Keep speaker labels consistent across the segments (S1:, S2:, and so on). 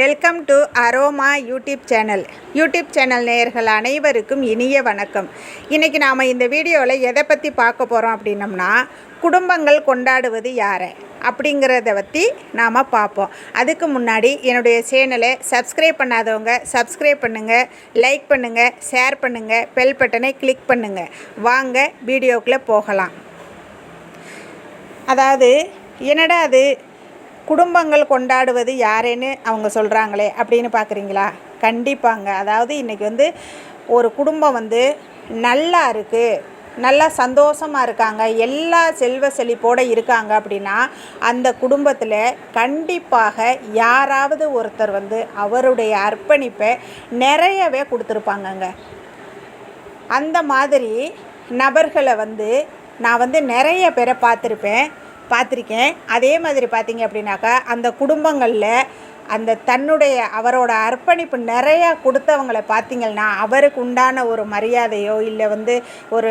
S1: Welcome to Aroma YouTube channel. YouTube channel நேயர்கள் அனைவருக்கும் இனிய வணக்கம். இன்றைக்கி நாம் இந்த வீடியோவில் எதை பற்றி பார்க்க போகிறோம் அப்படின்னம்னா குடும்பங்கள் கொண்டாடுவது யாரை? அப்படிங்கிறத பற்றி நாம் பார்ப்போம். அதுக்கு முன்னாடி என்னுடைய சேனலை சப்ஸ்கிரைப் பண்ணாதவங்க சப்ஸ்கிரைப் பண்ணுங்கள் லைக் பண்ணுங்கள் ஷேர் பண்ணுங்கள் பெல் பட்டனை கிளிக் பண்ணுங்கள் வாங்க வீடியோக்குள்ளே போகலாம். அதாவது என்னடா அது? குடும்பங்கள் கொண்டாடுவது யாருன்னு அவங்க சொல்கிறாங்களே அப்படின்னு பார்க்குறீங்களா கண்டிப்பாங்க. அதாவது இன்றைக்கி வந்து ஒரு குடும்பம் வந்து நல்லா இருக்குது நல்லா சந்தோஷமாக இருக்காங்க எல்லா செல்வ செழிப்போடு இருக்காங்க அப்படின்னா அந்த குடும்பத்தில் கண்டிப்பாக யாராவது ஒருத்தர் வந்து அவருடைய அர்ப்பணிப்பை நிறையவே கொடுத்துருப்பாங்கங்க. அந்த மாதிரி நபர்களை வந்து நான் வந்து நிறைய பேரை பார்த்துருப்பேன். பார்த்துருக்கேன். அதே மாதிரி பார்த்தீங்க அப்படின்னாக்கா அந்த குடும்பங்களில் அந்த தன்னுடைய அவரோட அர்ப்பணிப்பு நிறையா கொடுத்தவங்களை பார்த்தீங்கன்னா அவருக்கு உண்டான ஒரு மரியாதையோ இல்லை வந்து ஒரு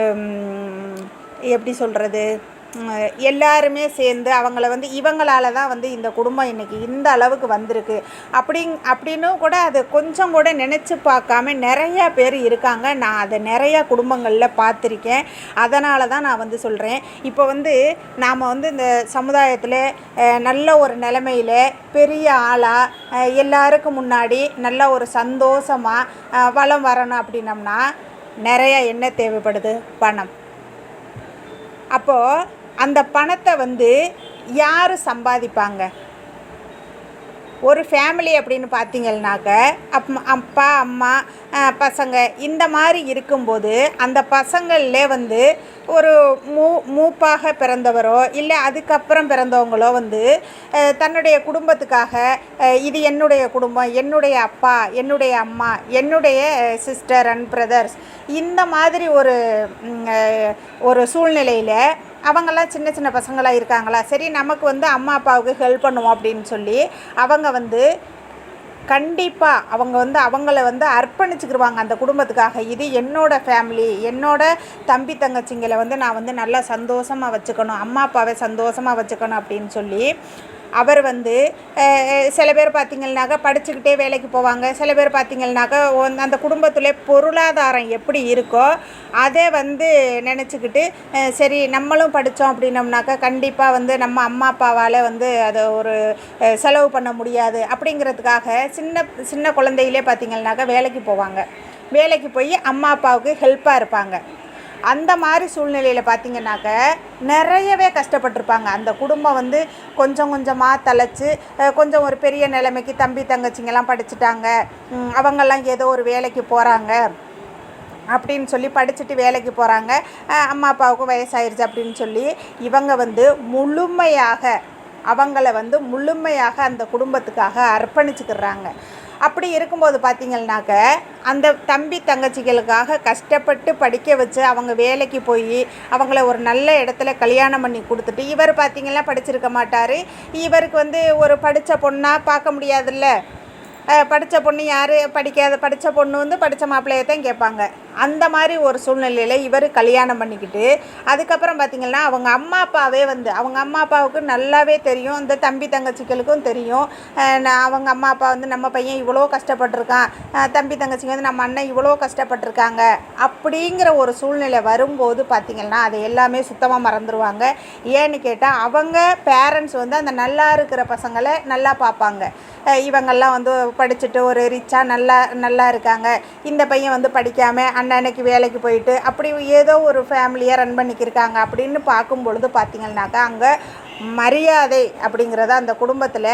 S1: எப்படி சொல்கிறது எல்லாருமே சேர்ந்து அவங்கள வந்து இவங்களால தான் வந்து இந்த குடும்பம் இன்றைக்கி இந்த அளவுக்கு வந்திருக்கு. அப்படிங் அப்படின்னு கூட அது கொஞ்சம் கூட நினச்சி பார்க்காம நிறையா பேர் இருக்காங்க. நான் அதை நிறையா குடும்பங்களில் பார்த்துருக்கேன். அதனால தான் நான் வந்து சொல்கிறேன் இப்போ வந்து நாம் வந்து இந்த சமுதாயத்தில் நல்ல ஒரு நிலைமையில் பெரிய ஆளாக எல்லாருக்கும் முன்னாடி நல்ல ஒரு சந்தோஷமாக வளம் வரணும் அப்படின்னம்னா நிறையா என்ன தேவைப்படுது? பணம். அப்போது அந்த பணத்தை வந்து யார் சம்பாதிப்பாங்க? ஒரு ஃபேமிலி அப்படின்னு பார்த்தீங்கன்னாக்க அப் அப்பா அம்மா பசங்க இந்த மாதிரி இருக்கும்போது அந்த பசங்களில் வந்து ஒரு மூ மூப்பாக பிறந்தவரோ இல்லை அதுக்கப்புறம் பிறந்தவங்களோ வந்து தன்னுடைய குடும்பத்துக்காக இது என்னுடைய குடும்பம் என்னுடைய அப்பா என்னுடைய அம்மா என்னுடைய சிஸ்டர் அண்ட் பிரதர்ஸ் இந்த மாதிரி ஒரு ஒரு சூழ்நிலையில் அவங்கெல்லாம் சின்ன சின்ன பசங்களாக இருக்காங்களா? சரி நமக்கு வந்து அம்மா அப்பாவுக்கு ஹெல்ப் பண்ணுவோம் அப்படின்னு சொல்லி அவங்க வந்து கண்டிப்பாக அவங்க வந்து அவங்கள வந்து அர்ப்பணிச்சுக்கிடுவாங்க அந்த குடும்பத்துக்காக. இது என்னோடய ஃபேமிலி என்னோட தம்பி தங்கச்சிங்களை வந்து நான் வந்து நல்லா சந்தோஷமாக வச்சுக்கணும் அம்மா அப்பாவை சந்தோஷமாக வச்சுக்கணும் அப்படின்னு சொல்லி அவர் வந்து சில பேர் பார்த்தீங்கன்னாக்கா படிச்சுக்கிட்டே வேலைக்கு போவாங்க. சில பேர் பார்த்தீங்கன்னாக்கா அந்த குடும்பத்தில் பொருளாதாரம் எப்படி இருக்கோ அதை வந்து நினச்சிக்கிட்டு சரி நம்மளும் படித்தோம் அப்படின்னம்னாக்கா கண்டிப்பாக வந்து நம்ம அம்மா அப்பாவால் வந்து அதை ஒரு செலவு பண்ண முடியாது. அப்படிங்கிறதுக்காக சின்ன சின்ன குழந்தையிலே பார்த்தீங்கன்னாக்கா வேலைக்கு போவாங்க. வேலைக்கு போய் அம்மா அப்பாவுக்கு ஹெல்ப்பாக இருப்பாங்க. அந்த மாதிரி சூழ்நிலையில் பார்த்தீங்கன்னாக்க நிறையவே கஷ்டப்பட்டிருப்பாங்க. அந்த குடும்பம் வந்து கொஞ்சம் கொஞ்சமாக தலைச்சு கொஞ்சம் ஒரு பெரிய நிலைமைக்கு தம்பி தங்கச்சிங்கெல்லாம் படிச்சுட்டாங்க. அவங்கெல்லாம் ஏதோ ஒரு வேலைக்கு போகிறாங்க அப்படின்னு சொல்லி படிச்சுட்டு வேலைக்கு போகிறாங்க அம்மா அப்பாவுக்கும் வயசாயிருச்சு அப்படின்னு சொல்லி இவங்க வந்து முழுமையாக அவங்கள வந்து முழுமையாக அந்த குடும்பத்துக்காக அர்ப்பணிச்சுக்கிறாங்க அப்படி இருக்கும்போது பார்த்தீங்கன்னாக்க அந்த தம்பி தங்கச்சிகளுக்காக கஷ்டப்பட்டு படிக்க வச்சு அவங்க வேலைக்கு போய் அவங்கள ஒரு நல்ல இடத்துல கல்யாணம் பண்ணி கொடுத்துட்டு இவர் பார்த்தீங்கன்னா படிச்சிருக்க மாட்டார். இவருக்கு வந்து ஒரு படித்த பொண்ணாக பார்க்க முடியாதுல்ல? படித்த பொண்ணு யார்? படிக்காத படித்த பொண்ணு வந்து படித்த மாப்பிள்ளையை தான் கேட்பாங்க. அந்த மாதிரி ஒரு சூழ்நிலையில் இவர் கல்யாணம் பண்ணிக்கிட்டு அதுக்கப்புறம் பார்த்திங்கன்னா அவங்க அம்மா அப்பாவே வந்து அவங்க அம்மா அப்பாவுக்கு நல்லாவே தெரியும் இந்த தம்பி தங்கச்சிகளுக்கும் தெரியும். நான் அவங்க அம்மா அப்பா வந்து நம்ம பையன் இவ்வளோ கஷ்டப்பட்டிருக்கான் தம்பி தங்கச்சிங்க வந்து நம்ம அண்ணன் இவ்வளோ கஷ்டப்பட்டிருக்காங்க அப்படிங்கிற ஒரு சூழ்நிலை வரும்போது பார்த்திங்கன்னா அதை எல்லாமே சுத்தமாக மறந்துடுவாங்க ஏன்னு கேட்டால் அவங்க பேரண்ட்ஸ் வந்து அந்த நல்லா இருக்கிற பசங்களை நல்லா பார்ப்பாங்க. இவங்கெல்லாம் வந்து படிச்சுட்டு ஒரு ரிச்சாக நல்லா நல்லா இருக்காங்க. இந்த பையன் வந்து படிக்காமல் அன்னன்னைக்கு வேலைக்கு போயிட்டு அப்படி ஏதோ ஒரு ஃபேமிலியாக ரன் பண்ணிக்கிருக்காங்க. அப்படின்னு பார்க்கும் பொழுது பார்த்தீங்கன்னாக்கா அங்கே மரியாதை அப்படிங்கிறது அந்த குடும்பத்தில்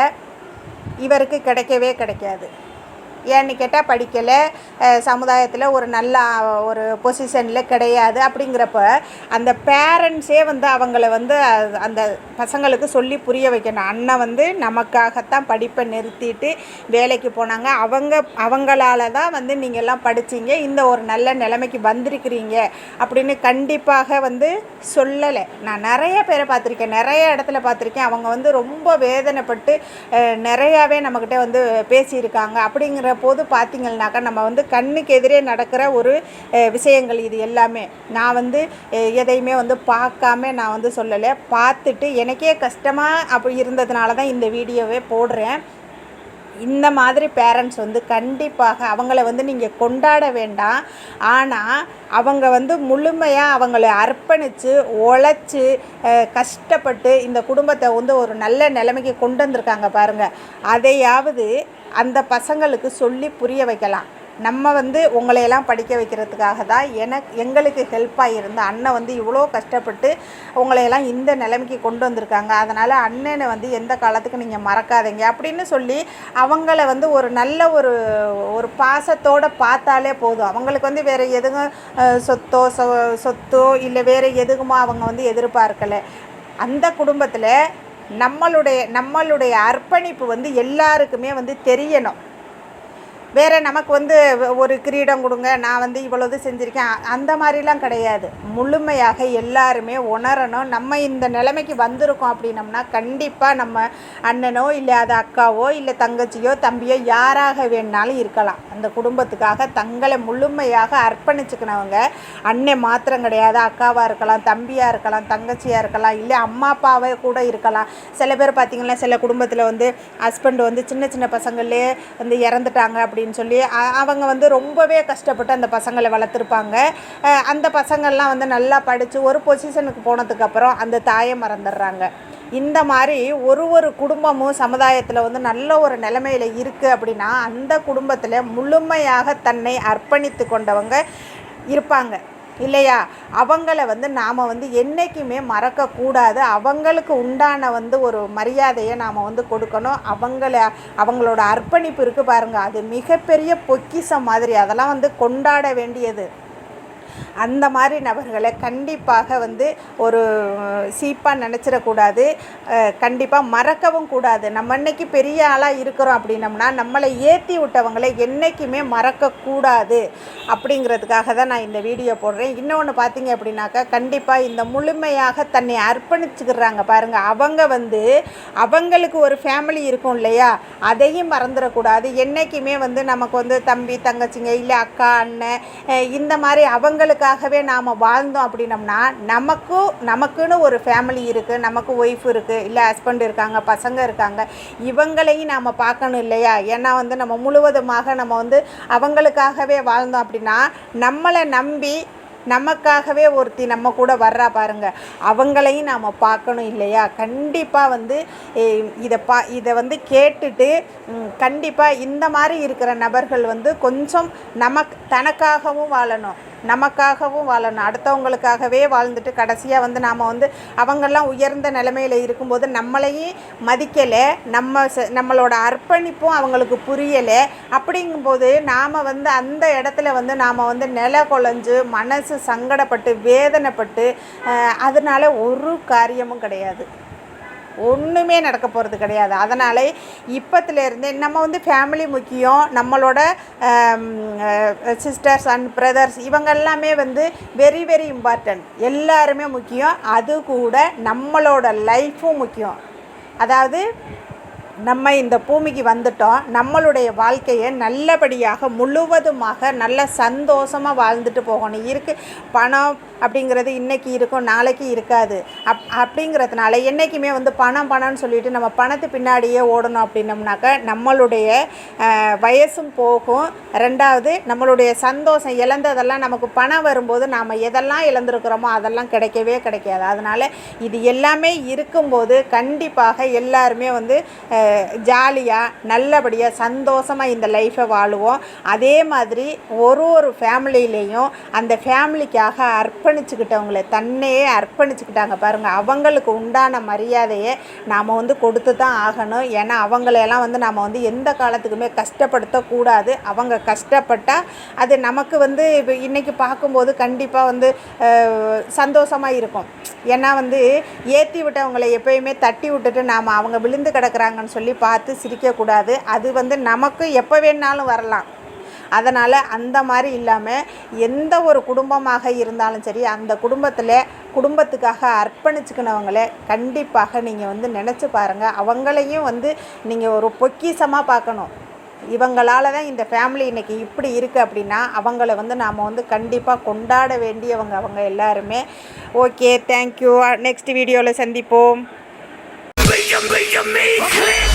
S1: இவருக்கு கிடைக்கவே கிடைக்காது. ஏன்னு கேட்டால் படிக்கலை சமுதாயத்தில் ஒரு நல்ல ஒரு பொசிஷனில் கிடையாது. அப்படிங்கிறப்ப அந்த பேரண்ட்ஸே வந்து அவங்கள வந்து அந்த பசங்களுக்கு சொல்லி புரிய வைக்கணும். அண்ணன் வந்து நமக்காகத்தான் படிப்பை நிறுத்திட்டு வேலைக்கு போனாங்க. அவங்க அவங்களால தான் வந்து நீங்கள் எல்லாம் படிச்சீங்க. இந்த ஒரு நல்ல நிலைமைக்கு வந்திருக்கிறீங்க அப்படின்னு கண்டிப்பாக வந்து சொல்லலை. நான் நிறைய பேரை பார்த்துருக்கேன். நிறைய இடத்துல பார்த்துருக்கேன். அவங்க வந்து ரொம்ப வேதனைப்பட்டு நிறையாவே நம்மக்கிட்ட வந்து பேசியிருக்காங்க. அப்படிங்கிற போது பார்த்தீங்கன்னாக்கா நம்ம வந்து கண்ணுக்கு எதிரே நடக்கிற ஒரு விஷயங்கள் இது எல்லாமே. நான் வந்து எதையுமே வந்து பார்க்காம நான் வந்து சொல்லலை. பார்த்துட்டு எனக்கே கஷ்டமாக அப்படி இருந்ததுனால தான் இந்த வீடியோவே போடுறேன். இந்த மாதிரி பேரண்ட்ஸ் வந்து கண்டிப்பாக அவங்கள வந்து நீங்கள் கொண்டாட வேண்டாம். ஆனால் அவங்க வந்து முழுமையாக அவங்கள அர்ப்பணித்து உழைச்சி கஷ்டப்பட்டு இந்த குடும்பத்தை வந்து ஒரு நல்ல நிலைமைக்கு கொண்டு வந்திருக்காங்க பாருங்கள் அதையாவது அந்த பசங்களுக்கு சொல்லி புரிய வைக்கலாம். நம்ம வந்து உங்களையெல்லாம் படிக்க வைக்கிறதுக்காக தான் எனக்கு எங்களுக்கு ஹெல்ப்பாக இருந்த அண்ணன் வந்து இவ்வளோ கஷ்டப்பட்டு உங்களையெல்லாம் இந்த நிலைமைக்கு கொண்டு வந்திருக்காங்க. அதனால் அண்ணனை வந்து எந்த காலத்துக்கு நீங்கள் மறக்காதீங்க அப்படின்னு சொல்லி அவங்கள வந்து ஒரு நல்ல ஒரு ஒரு பாசத்தோடு பார்த்தாலே போதும். அவங்களுக்கு வந்து வேறு எதுவும் சொத்தோ சொ சொத்தோ இல்லை வேறு எதுக்குமோ அவங்க வந்து எதிர்பார்க்கலை. அந்த குடும்பத்தில் நம்மளுடைய நம்மளுடைய அர்ப்பணிப்பு வந்து எல்லாருக்குமே வந்து தெரியணும். வேறு நமக்கு வந்து ஒரு கிரீடம் கொடுங்க நான் வந்து இவ்வளவு செஞ்சுருக்கேன். அந்த மாதிரிலாம் கிடையாது. முழுமையாக எல்லாருமே உணரணும். நம்ம இந்த நிலைமைக்கு வந்திருக்கோம் அப்படின்னம்னா கண்டிப்பாக நம்ம அண்ணனோ இல்லை அது அக்காவோ இல்லை தங்கச்சியோ தம்பியோ யாராக வேணாலும் இருக்கலாம். அந்த குடும்பத்துக்காக தங்களை முழுமையாக அர்ப்பணிச்சுக்கினவங்க அண்ணன் மாத்திரம் கிடையாது. அக்காவாக இருக்கலாம் தம்பியாக இருக்கலாம் தங்கச்சியாக இருக்கலாம் இல்லை அம்மா அப்பாவே கூட இருக்கலாம். சில பேர் பார்த்திங்கன்னா சில குடும்பத்தில் வந்து ஹஸ்பண்ட் வந்து சின்ன சின்ன பசங்களே வந்து இறந்துட்டாங்க அப்படி அப்படின்னு சொல்லி அவங்க வந்து ரொம்பவே கஷ்டப்பட்டு அந்த பசங்களை வளர்த்துருப்பாங்க. அந்த பசங்கள்லாம் வந்து நல்லா படித்து ஒரு பொசிஷனுக்கு போனதுக்கப்புறம் அந்த தாயை மறந்துடுறாங்க. இந்த மாதிரி ஒரு ஒரு குடும்பமும் சமுதாயத்தில் வந்து நல்ல ஒரு நிலைமையில் இருக்குது அப்படின்னா அந்த குடும்பத்தில் முழுமையாக தன்னை அர்ப்பணித்து கொண்டவங்க இருப்பாங்க. இல்லையா? அவங்கள வந்து நாம் வந்து என்றைக்குமே மறக்கக்கூடாது. அவங்களுக்கு உண்டான வந்து ஒரு மரியாதையை நாம் வந்து கொடுக்கணும். அவங்கள அவங்களோட அர்ப்பணிப்பு இருக்குது பாருங்கள் அது மிகப்பெரிய பொக்கிஷம் மாதிரி. அதெல்லாம் வந்து கொண்டாட வேண்டியது. அந்த மாதிரி நபர்களை கண்டிப்பாக வந்து ஒரு சீப்பாக நினச்சிடக்கூடாது. கண்டிப்பாக மறக்கவும் கூடாது. நம்ம இன்றைக்கி பெரிய ஆளாக இருக்கிறோம் அப்படின்னம்னா நம்மளை ஏற்றி விட்டவங்களை என்றைக்குமே மறக்கக்கூடாது அப்படிங்கிறதுக்காக தான் நான் இந்த வீடியோ போடுறேன். இன்னொன்று பார்த்தீங்க அப்படின்னாக்கா கண்டிப்பாக இந்த முழுமையாக தன்னை அர்ப்பணிச்சுக்கிறாங்க பாருங்கள் அவங்க வந்து அவங்களுக்கு ஒரு ஃபேமிலி இருக்கும் இல்லையா? அதையும் மறந்துடக்கூடாது. என்றைக்குமே வந்து நமக்கு வந்து தம்பி தங்கச்சிங்க இல்லை அக்கா அண்ணன் இந்த மாதிரி அவங்களுக்கு அவங்களுக்காகவே நாம் வாழ்ந்தோம் அப்படின்னம்னா நமக்கும் நமக்குன்னு ஒரு ஃபேமிலி இருக்குது நமக்கு ஒய்ஃப் இருக்குது இல்லை ஹஸ்பண்ட் இருக்காங்க பசங்க இருக்காங்க இவங்களையும் நாம் பார்க்கணும் இல்லையா? ஏன்னா வந்து நம்ம முழுவதுமாக நம்ம வந்து அவங்களுக்காகவே வாழ்ந்தோம் அப்படின்னா நம்மளை நம்பி நமக்காகவே ஒருத்தி நம்ம கூட வர்றா பாருங்க. அவங்களையும் நாம் பார்க்கணும் இல்லையா? கண்டிப்பாக வந்து இதை பா இதை வந்து கேட்டுட்டு கண்டிப்பாக இந்த மாதிரி இருக்கிற நபர்கள் வந்து கொஞ்சம் நமக்கு தனக்காகவும் வாழணும். நமக்காகவும் வாழணும். அடுத்தவங்களுக்காகவே வாழ்ந்துட்டு கடைசியாக வந்து நாம் வந்து அவங்கெல்லாம் உயர்ந்த நிலைமையில் இருக்கும்போது நம்மளையும் மதிக்கலை நம்ம ச- நம்மளோட அர்ப்பணிப்பும் அவங்களுக்கு புரியலை. அப்படிங்கும்போது நாம் வந்து அந்த இடத்துல வந்து நாம் வந்து நில குலைஞ்சு மனசு சங்கடப்பட்டு வேதனைப்பட்டு அதனால் அதனால ஒரு காரியமும் கிடையாது. ஒன்றுமே நடக்க போகிறது கிடையாது. அதனால் இப்பத்துலேருந்தே நம்ம வந்து ஃபேமிலி முக்கியம். நம்மளோட சிஸ்டர்ஸ் அண்ட் பிரதர்ஸ் இவங்க எல்லாமே வந்து வெரி வெரி இம்பார்ட்டன்ட் எல்லாருமே முக்கியம். அது கூட நம்மளோட லைஃப்பும் முக்கியம். அதாவது நம்ம இந்த பூமிக்கு வந்துட்டோம். நம்மளுடைய வாழ்க்கையை நல்லபடியாக முழுவதுமாக நல்ல சந்தோஷமாக வாழ்ந்துட்டு போகணும். இருக்கு பணம் அப்படிங்கிறது இன்றைக்கி இருக்கும் நாளைக்கு இருக்காது. அப் அப்படிங்கிறதுனால என்றைக்குமே வந்து பணம் பணம்னு சொல்லிட்டு நம்ம பணத்து பின்னாடியே ஓடணும் அப்படின்னோம்னாக்க நம்மளுடைய வயசும் போகும். ரெண்டாவது நம்மளுடைய சந்தோஷம் இழந்ததெல்லாம் நமக்கு பணம் வரும்போது நாம் எதெல்லாம் இழந்திருக்கிறோமோ அதெல்லாம் கிடைக்கவே கிடைக்காது. அதனால் இது எல்லாமே இருக்கும்போது கண்டிப்பாக எல்லாருமே வந்து ஜாலியாக நல்லபடியாக சந்தோஷமாக இந்த லைஃப்பை வாழுவோம். அதே மாதிரி ஒரு ஒரு ஃபேமிலியிலையும் அந்த ஃபேமிலிக்காக அர்ப்பணிச்சுக்கிட்டவங்களை தன்னையே அர்ப்பணிச்சுக்கிட்டாங்க பாருங்கள் அவங்களுக்கு உண்டான மரியாதையை நாம் வந்து கொடுத்து தான் ஆகணும். ஏன்னா அவங்களையெல்லாம் வந்து நாம் வந்து எந்த காலத்துக்குமே கஷ்டப்படுத்தக்கூடாது. அவங்க கஷ்டப்பட்டால் அது நமக்கு வந்து இப்போ இன்றைக்கி பார்க்கும்போது கண்டிப்பாக வந்து சந்தோஷமாக இருக்கும். ஏன்னா வந்து ஏற்றி விட்டவங்களை எப்பயுமே தட்டி விட்டுட்டு நாம் அவங்க விழுந்து கிடக்குறாங்கன்னு சொல்லி பார்த்து சிரிக்கக்கூடாது. அது வந்து நமக்கு எப்போ வேணாலும் வரலாம். அதனால் அந்த மாதிரி இல்லாமல் எந்த ஒரு குடும்பமாக இருந்தாலும் சரி அந்த குடும்பத்தில் குடும்பத்துக்காக அர்ப்பணிச்சுக்கினவங்கள கண்டிப்பாக நீங்கள் வந்து நினச்சி பாருங்கள் அவங்களையும் வந்து நீங்கள் ஒரு பொக்கிஷமாக பார்க்கணும். இவங்களால தான் இந்த ஃபேமிலி இன்னைக்கு இப்படி இருக்குது அப்படின்னா அவங்கள வந்து நாம் வந்து கண்டிப்பாக கொண்டாட வேண்டியவங்க அவங்க எல்லாருமே. ஓகே தேங்க்யூ நெக்ஸ்ட் வீடியோவில் சந்திப்போம்.
S2: you, make you, make